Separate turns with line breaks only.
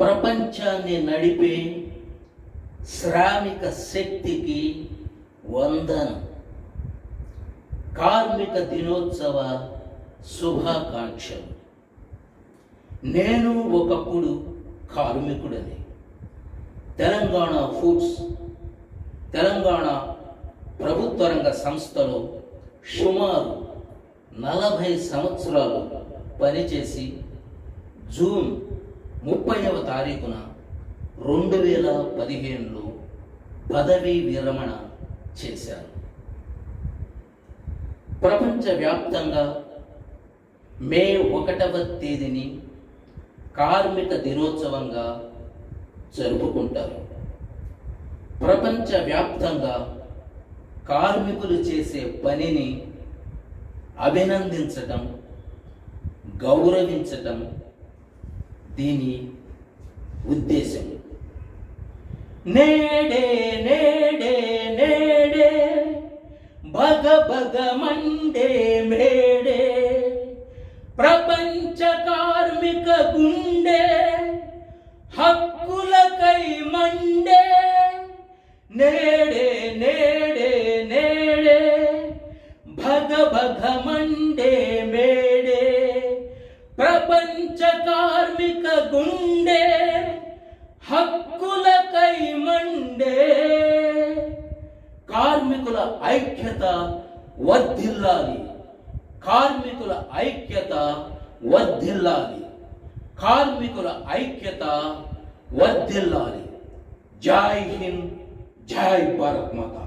ప్రపంచాన్ని నడిపే శ్రామిక శక్తికి వందనం. కార్మిక దినోత్సవ శుభాకాంక్షలు. నేను ఒకప్పుడు కార్మికుడని. తెలంగాణ ఫుడ్స్ తెలంగాణ ప్రభుత్వ రంగ సంస్థలో సుమారు నలభై సంవత్సరాలు పనిచేసి జూన్ ముప్పైవ తారీఖున రెండు వేల పదిహేనులో పదవీ విరమణ చేశారు. ప్రపంచవ్యాప్తంగా మే ఒకటవ తేదీని కార్మిక దినోత్సవంగా జరుపుకుంటారు. ప్రపంచవ్యాప్తంగా కార్మికులు చేసే పనిని అభినందించటం గౌరవించటం దీని ఉద్దేశం నేడే నేడే నేడే భగ భగ మండే మేడే ప్రపంచ కార్మిక గుండె హక్కులకై మండే నేడే నేడే నేడే భగ భగ మండే కార్మిక గుండె హక్కులకై మండే కార్మికుల ఐక్యత వర్ధిల్లాలి కార్మికుల ఐక్యత వర్ధిల్లాలి కార్మికుల ఐక్యత వర్ధిల్లాలి జై హింద్ జై భారత్ మాతా